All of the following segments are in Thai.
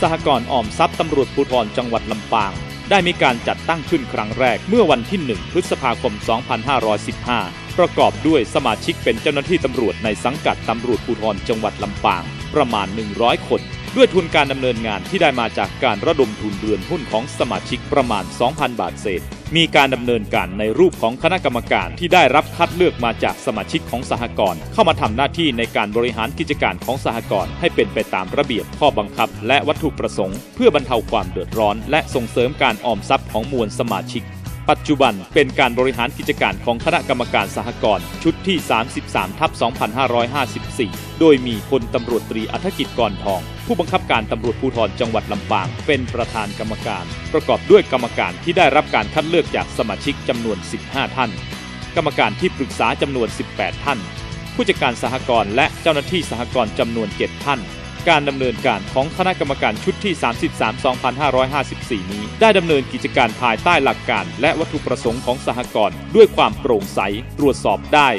สหกรณ์ออมทรัพย์ตำรวจภูธรจังหวัดลำปาง ได้มีการจัดตั้งขึ้นครั้งแรกเมื่อวันที่ 1 พฤษภาคม 2515 ประกอบด้วยสมาชิกเป็นเจ้าหน้าที่ตำรวจในสังกัดตำรวจภูธรจังหวัดลำปาง ประมาณ 100 คน ด้วยทุนการดำเนินงานที่ได้มาจากการระดมทุนเรือนหุ้นของสมาชิกประมาณ 2,000 บาทเศษ มีการดำเนินการในรูปของคณะกรรมการที่ได้รับคัดเลือกมาจากสมาชิกของสหกรณ์เข้ามาทำหน้าที่ในการบริหารกิจการของสหกรณ์ให้เป็นไปตามระเบียบข้อบังคับ และวัตถุประสงค์ เพื่อบรรเทาความเดือดร้อน และส่งเสริมการออมทรัพย์ของมวลสมาชิก ปัจจุบันเป็นการบริหารกิจการของคณะกรรมการสหกรณ์ชุดที่ 33ทับ2554 โดยมีพลตำรวจตรีอัธกิจกรทอง ผู้บังคับการตำรวจภูธรจังหวัดลำปาง เป็นประธานกรรมการ ประกอบด้วยกรรมการที่ได้รับการคัดเลือกจากสมาชิกจำนวน 15 ท่าน กรรมการที่ปรึกษาจำนวน 18 ท่าน ผู้จัดการสหกรณ์และเจ้าหน้าที่สหกรณ์จำนวน 7 ท่าน การดำเนินการของคณะกรรมการชุดที่ 33 2554 นี้ ได้ดำเนินกิจการภายใต้หลักการ และวัตถุประสงค์ของสหกรณ์ด้วยความโปร่งใสตรวจสอบได้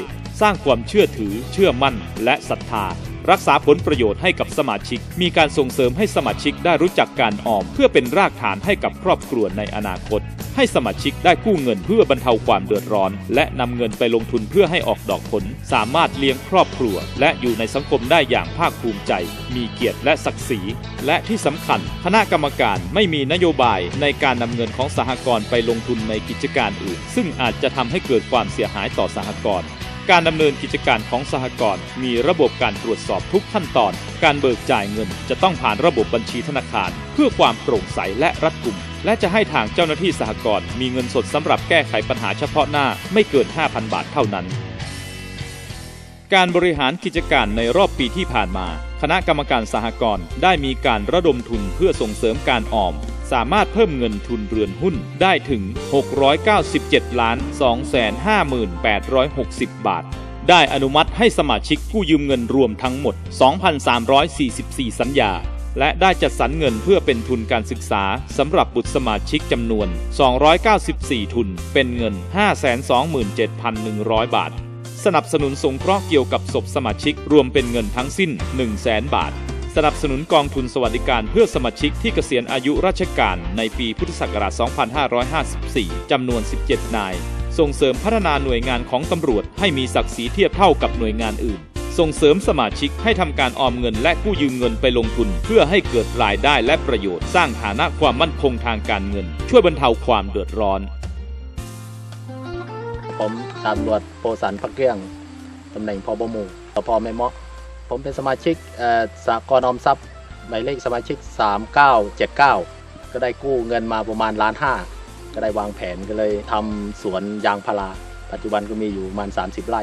สร้างความเชื่อถือ เชื่อมั่น และศรัทธา รักษาผลประโยชน์ให้กับสมาชิก มีการส่งเสริมให้สมาชิกได้รู้จักการออม เพื่อเป็นรากฐานให้กับครอบครัวในอนาคต ให้สมาชิกได้กู้เงินเพื่อบรรเทาความเดือดร้อน และนำเงินไปลงทุนเพื่อให้ออกดอกผล สามารถเลี้ยงครอบครัว และอยู่ในสังคมได้อย่างภาคภูมิใจ มีเกียรติและศักดิ์ศรี และที่สำคัญ คณะกรรมการไม่มีนโยบายในการนำเงินของสหกรณ์ไปลงทุนในกิจการอื่น ซึ่งอาจจะทำให้เกิดความเสียหายต่อสหกรณ์ การดำเนินกิจการของสหกรณ์มีระบบการตรวจสอบทุกขั้นตอน การเบิกจ่ายเงินจะต้องผ่านระบบบัญชีธนาคาร เพื่อความโปร่งใสและรัดกุม และจะให้ทางเจ้าหน้าที่สหกรณ์มีเงินสดสำหรับแก้ไขปัญหาเฉพาะหน้าไม่เกิน 5,000 บาทเท่านั้น การบริหารกิจการในรอบปีที่ผ่านมา คณะกรรมการสหกรณ์ได้มีการระดมทุนเพื่อส่งเสริมการออม สามารถเพิ่มเงินทุนเรือนหุ้นได้ถึง 697ล้าน255,860 บาท ได้อนุมัติให้สมาชิกกู้ยืมเงินรวมทั้งหมด 2,344 สัญญา และได้จัดสรรเงินเพื่อเป็นทุนการศึกษาสำหรับบุตรสมาชิกจำนวน 294 ทุน เป็นเงิน 527,100 บาท สนับสนุนสงเคราะห์เกี่ยวกับศพสมาชิกรวมเป็นเงินทั้งสิ้น 100,000บาท สนับสนุนกองทุนสวัสดิการเพื่อสมาชิกที่เกษียณอายุราชการในปีพุทธศักราช 2554 จำนวน 17 นาย ส่งเสริมพัฒนาหน่วยงานของตำรวจให้มีศักดิ์ศรีเทียบเท่ากับหน่วยงานอื่น ส่งเสริมสมาชิกให้ทำการออมเงินและกู้ยืมเงินไปลงทุน เพื่อให้เกิดรายได้และประโยชน์สร้างฐานะความมั่นคงทางการเงิน ช่วยบรรเทาความเดือดร้อน ผมตำรวจโพสันพักเกี้ยงตำแหน่งพบหมู่สพแม่เมาะ ผมเป็นสมาชิกสากลออมทรัพย์หมายเลขสมาชิก 3979 ก็ได้กู้เงินมาประมาณล้านห้าก็ได้วางแผนก็เลยทำสวนยางพารา ปัจจุบันก็มีอยู่ประมาณ 30 ไร่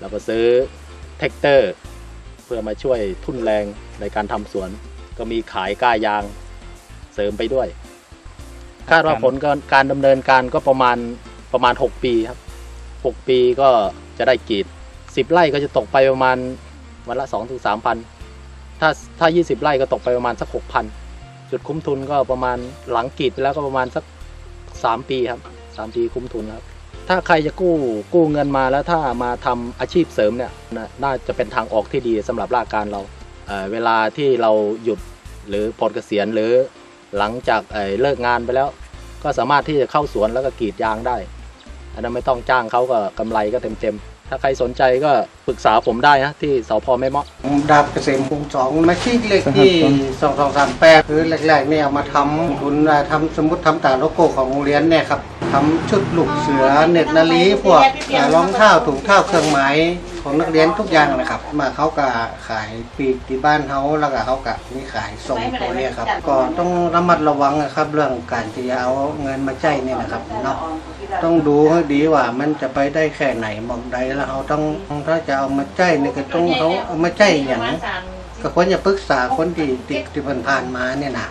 แล้วก็ซื้อแท็กเตอร์ เพื่อมาช่วยทุ่นแรงในการทำสวน ก็มีขายก้ายางเสริมไปด้วย คาดว่าผลการดำเนินการก็ประมาณประมาณ 6 ปีครับ 6 ปีก็จะได้กีด 10 ไร่ก็จะตกไปประมาณ วันละ2-3ถึง3,000ถ้าถ้า 20 ไร่ก็ตกไปประมาณสัก 6,000 จุดคุ้มทุนก็ประมาณหลังกีดไปแล้วก็ประมาณสัก 3 ปีครับ 3 ปีคุ้มทุนครับ ถ้าใครจะกู้กู้เงินมาแล้วถ้ามาทำอาชีพเสริมเนี่ยน่าจะเป็นทางออกที่ดีสำหรับราชการเราเเวลาที่เราหยุดหรือปลดเกษียณหรือหลังจากเเลิกงานไปแล้ว ก็สามารถที่จะเข้าสวนแล้วก็กรีดยางได้ อันนั้นไม่ต้องจ้างเขาก็กำไรก็เต็มๆ ถ้าใครสนใจก็ปรึกษาผมได้นะ ที่สพแม่เมาะผมดาบเกษมพงศ์สองมาชีกเลขที่สองสองสามแปดคือแรกๆเนี่ยเอามาทำทุนอ่าทำสมมติทำตามโลโก้ของโรงเรียนเนี่ยครับ ทำชุดลูกเสือเน็ตนาลีพวกอ่ารองเท้าถุงเท้าเครื่องหมายของนักเรียนทุกอย่างนะครับ มาเขาก็ขายปลีกที่บ้านเขาแล้วก็เขาก็มีขายส่งตัวเนี่ยครับ ก็ต้องระมัดระวังนะครับ เรื่องการที่จะเอาเงินมาใช้เนี่ยนะครับเนาะต้องดูให้ดีว่ามันจะไปได้แค่ไหนมองใดแล้วเราต้องถ้าจะเอามาใจเนี่ยก็ต้องเขาเอามาใจอย่างก็ควรจะปรึกษาคนที่ติดที่ผ่านผ่านๆมาเนี่ยนะ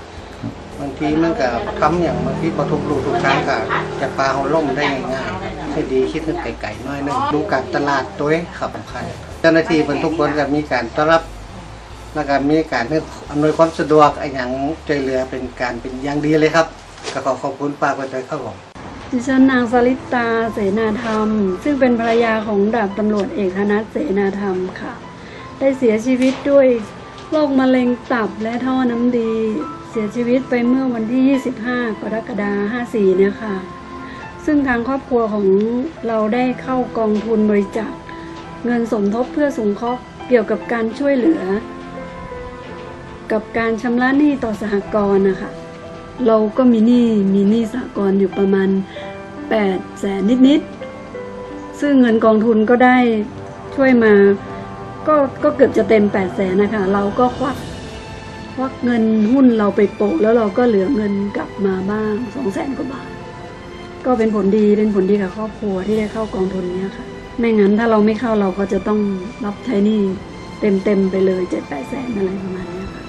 บางทีมันก็ทำอย่างบางทีพอทุกลูกทุกครั้งก็จะ ปลาเขาล่มได้ง่ายๆให้ดีคิดนึกไกลๆน้อยนึงดูการตลาดตัวขับสำคัญเจ้าหน้าที่เป็นทุกคนก็มีการต้อนรับแล้วก็มีการอำนวยความสะดวกไอ้อย่างช่วยเหลือเป็นการเป็นอย่างดีเลยครับก็ขอขอบคุณป้าไปเลยครับผมดิฉันนางสลิตาเสนาธรรม ซึ่งเป็นภรรยาของดาบตำรวจเอกธนัทเสนาธรรมค่ะ ได้เสียชีวิตด้วยโรคมะเร็งตับและท่อน้ำดี เสียชีวิตไปเมื่อวันที่ 25 กรกฎาคม54เนี่ยค่ะ ซึ่งทางครอบครัวของเราได้เข้ากองทุนบริจาคเงินสมทบเพื่อสงเคราะห์เกี่ยวกับการช่วยเหลือ กับการชำระหนี้ต่อสหกรณ์นะคะเราก็มีหนี้มีหนี้สหกรณ์อยู่ประมาณ8แสนนิดๆซึ่งเงินกองทุนก็ได้ช่วยมาก็ก็เกือบจะเต็ม8แสนนะคะ เราก็ควักควักเงินหุ้นเราไปโปะแล้วเราก็เหลือเงินกลับมาบ้าง2แสนกว่าบาท ก็เป็นผลดีเป็นผลดีกับครอบครัวที่ได้เข้ากองทุนนี้ค่ะ ไม่งั้นถ้าเราไม่เข้าเราก็จะต้องรับใช้หนี้เต็มเต็มไปเลยเจ็ดแปดแสนอะไรประมาณนี้ค่ะ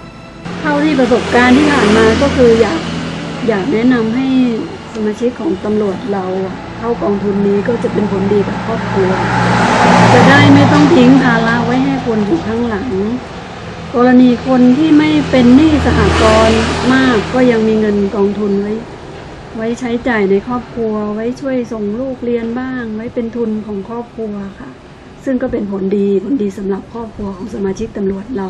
เท่าที่ประสบการณ์ที่ผ่านมาก็คืออยากอยากแนะนำให้สมาชิกของตำรวจเราเข้ากองทุนนี้ก็จะเป็นผลดีกับครอบครัว จะได้ไม่ต้องทิ้งภาระไว้ให้คนอยู่ข้างหลัง กรณีคนที่ไม่เป็นหนี้สหกรณ์มากก็ยังมีเงินกองทุนไว้ ไว้ใช้จ่ายในครอบครัว ไว้ช่วยส่งลูกเรียนบ้าง ไว้เป็นทุนของครอบครัวค่ะ ซึ่งก็เป็นผลดีผลดีสำหรับครอบครัวของสมาชิกตำรวจเรา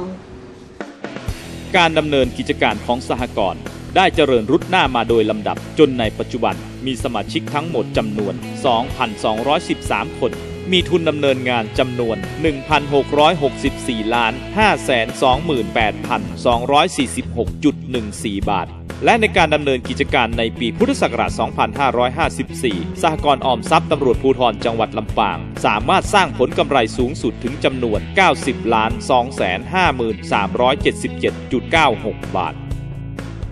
การดำเนินกิจการของสหกรณ์ได้เจริญรุดหน้ามาโดยลำดับจนในปัจจุบันมีสมาชิกทั้งหมดจำนวน 2,213 คน มีทุนดำเนินงานจำนวน 1,664 ล้าน 528,246.14 บาท และในการดำเนินกิจการในปีพุทธศักราช 2554 สหกรณ์ออมทรัพย์ตำรวจภูธรจังหวัดลำปาง สามารถสร้างผลกำไรสูงสุดถึงจำนวน 90 ล้าน 253,377.96 บาท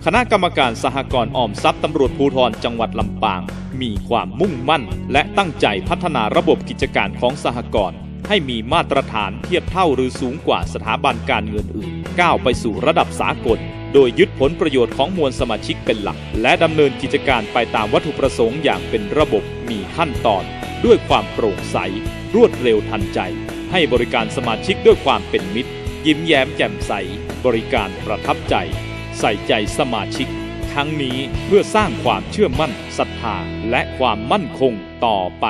คณะกรรมการสหกรณ์ออมทรัพย์ตำรวจภูธรจังหวัดลำปาง มีความมุ่งมั่น และตั้งใจพัฒนาระบบกิจการของสหกรณ์ให้มีมาตรฐานเทียบเท่าหรือสูงกว่าสถาบันการเงินอื่น ก้าวไปสู่ระดับสากล โดยยึดผลประโยชน์ของมวลสมาชิกเป็นหลัก และดำเนินกิจการไปตามวัตถุประสงค์อย่างเป็นระบบมีขั้นตอน ด้วยความโปร่งใส รวดเร็วทันใจ ให้บริการสมาชิกด้วยความเป็นมิตร ยิ้มแย้มแจ่มใส บริการประทับใจ ใส่ใจสมาชิก ทั้งนี้เพื่อสร้างความเชื่อมั่นศรัทธาและความมั่นคงต่อไป